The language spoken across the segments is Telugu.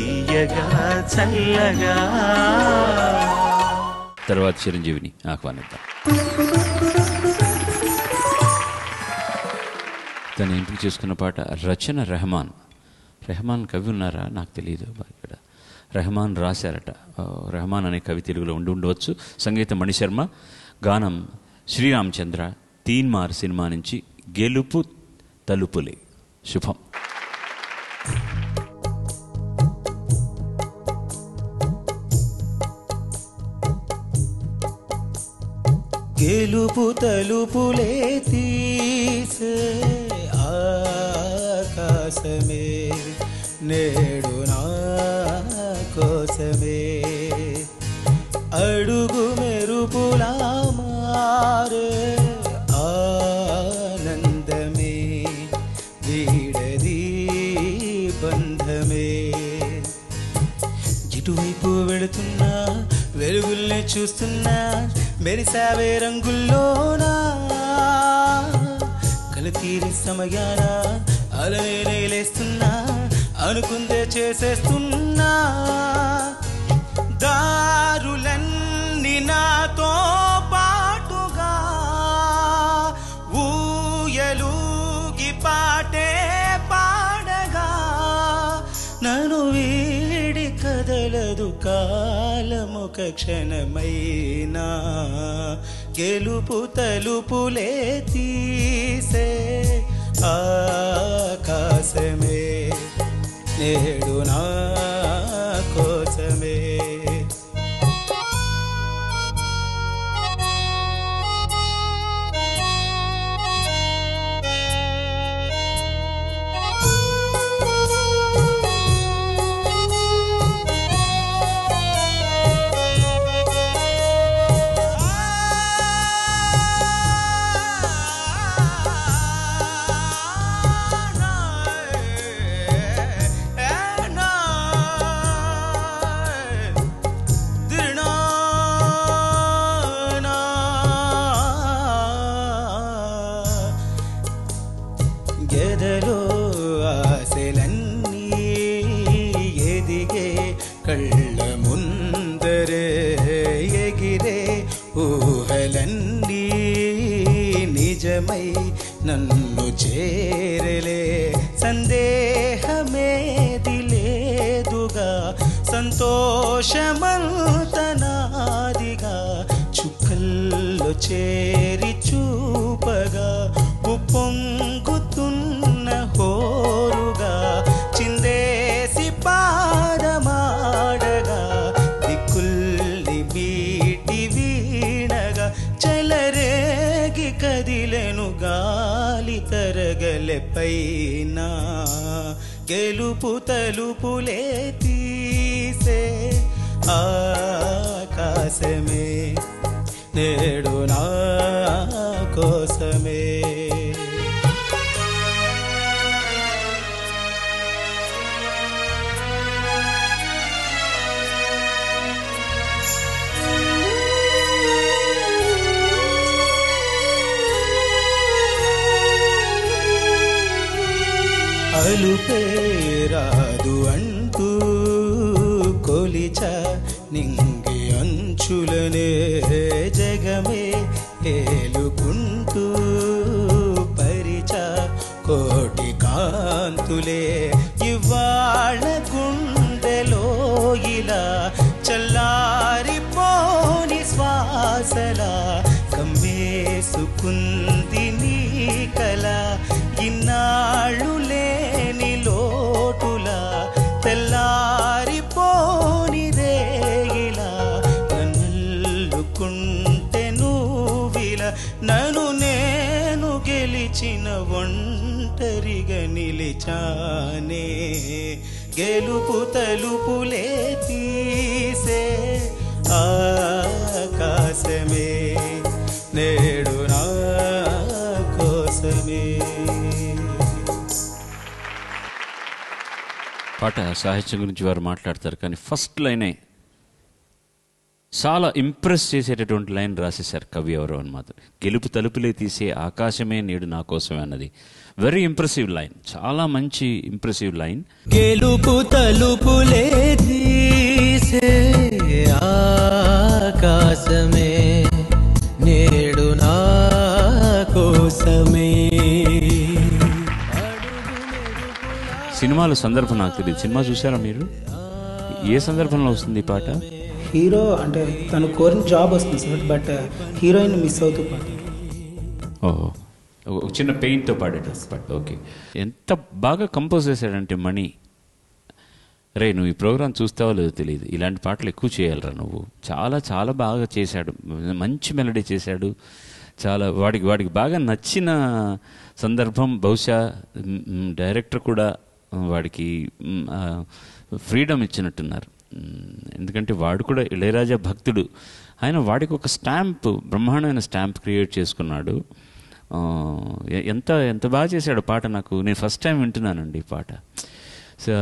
తీయగా చల్లగా. తర్వాత చిరంజీవిని ఆహ్వానిద్దాం. తను ఎంపిక చేసుకున్న పాట? రచన రెహమాన్. రెహమాన్ కవి ఉన్నారా? నాకు తెలియదు ఇక్కడ. రెహమాన్ రాశారట. రెహమాన్ అనే కవి తెలుగులో ఉండి ఉండవచ్చు. సంగీతం మణిశర్మ గానం శ్రీరామచంద్ర. తీన్మార్ సినిమా నుంచి గెలుపు తలుపులే. శుభం. గెలుపు తలుపులే తీసే ఆకాశమే నేడు నా కోసమే. అడుగు మెరుపులా వెలుగుల్ని చూస్తున్నా మెరిసావే రంగుల్లోనా? కలతీరి సమయాన అలనే లేస్తున్నా అనుకుందే చేసేస్తున్నా. దారులన్నీ నాతో పాటుగా ఊయలూగి పాటే పాడగా నను వీ కదలదు కాలముక క్షణమైనా. గెలుపు తలుపులే తీసే ఆకాశమే. నేడు ఊహలన్నీ నిజమై నన్ను చేరలే. సందేహమేది లేదుగా సంతోషమంతనాదిగా చుక్కల్లో చేరి చూపగా ఉప్పొంగ తరగలె గెలుపు తలుపులే తీసే ఆకాశమే నేడు నా కోసమే. తలుపేరాదు అంటూ కొలిచ నింగి అంచులనే జగమే ఏలుకుంటూ పరిచ కోటి కాంతులే ఇవాళ గుండెలో ఇలా చల్లారిపోని శ్వాసలా కమ్మేసుకుంది చానే గెలుపు తలుపులే తీసే ఆకాశమే నేడు నా కోసమే. పాట సాహిత్యం గురించి వారు మాట్లాడతారు కానీ ఫస్ట్ లైనే చాలా ఇంప్రెస్ చేసేటటువంటి లైన్ రాసేశారు కవి ఎవరో అని మాత్రం. గెలుపు తలుపులే తీసే ఆకాశమే నేడు నా కోసమే అన్నది. వెరీ ఇంప్రెసివ్ లైన్ చాలా మంచి ఇంప్రెసివ్ లైన్ గెలుపు తలుపులే తీసే ఆకాశమే నేడు నా కోసమే. సినిమాల సందర్భం నాకు తెలియదు. సినిమా చూసారా మీరు? ఏ సందర్భంలో వస్తుంది ఈ పాట? హీరో అంటే తను కోరిన జాబ్ వస్తుంది sir but uh, heroine miss అవుతూ పాడతాడు ఓహో. ఒక చిన్న పెయింట్తో పాడేటట్టు బట్ ఓకే ఎంత బాగా కంపోజ్ చేశాడంటే మణి. రే నువ్వు ఈ ప్రోగ్రాం చూస్తావో లేదో తెలియదు. ఇలాంటి పాటలు ఎక్కువ చేయాలిరా నువ్వు. చాలా చాలా బాగా చేశాడు. మంచి మెలడీ చేశాడు. చాలా వాడికి వాడికి బాగా నచ్చిన సందర్భం బహుశా డైరెక్టర్ కూడా వాడికి ఫ్రీడమ్ ఇచ్చినట్టున్నారు. ఎందుకంటే వాడు కూడా ఇళయరాజా భక్తుడు. ఆయన వాడికి ఒక స్టాంప్ బ్రహ్మాండమైన స్టాంప్ క్రియేట్ చేసుకున్నాడు. ఎంత ఎంత బాగా చేశాడు పాట నాకు. నేను ఫస్ట్ టైం వింటున్నానండి ఈ పాట. సో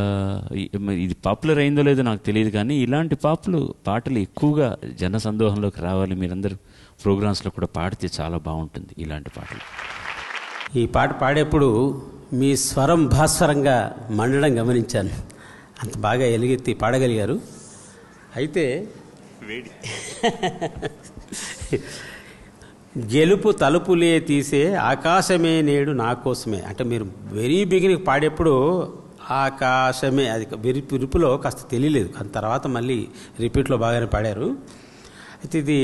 ఇది పాపులర్ అయిందో లేదో నాకు తెలియదు కానీ ఇలాంటి పాపులు పాటలు ఎక్కువగా జన సందోహంలోకి రావాలి. మీరందరూ ప్రోగ్రామ్స్లో కూడా పాడితే చాలా బాగుంటుంది ఇలాంటి పాటలు. ఈ పాట పాడేప్పుడు మీ స్వరం భాస్వరంగా మండడం గమనించాను. అంత బాగా ఎలుగెత్తి పాడగలిగారు. అయితే గెలుపు తలుపులే తీసే ఆకాశమే నేడు నా కోసమే. అంటే మీరు వెరీ బిగినింగ్ పాడేప్పుడు ఆకాశమే అది విరుపు విరుపులో కాస్త తెలియలేదు. కానీ తర్వాత మళ్ళీ రిపీట్లో బాగానే పాడారు. అయితే ఇది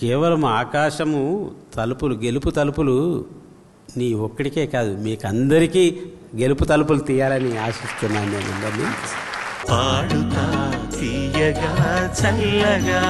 కేవలం ఆకాశము తలుపులు గెలుపు తలుపులు నీ ఒక్కడికే కాదు మీకు అందరికీ గెలుపు తలుపులు తీయాలని ఆశిస్తున్నాను నేను. అందరినీ పాడుతా తీయగా చల్లగా.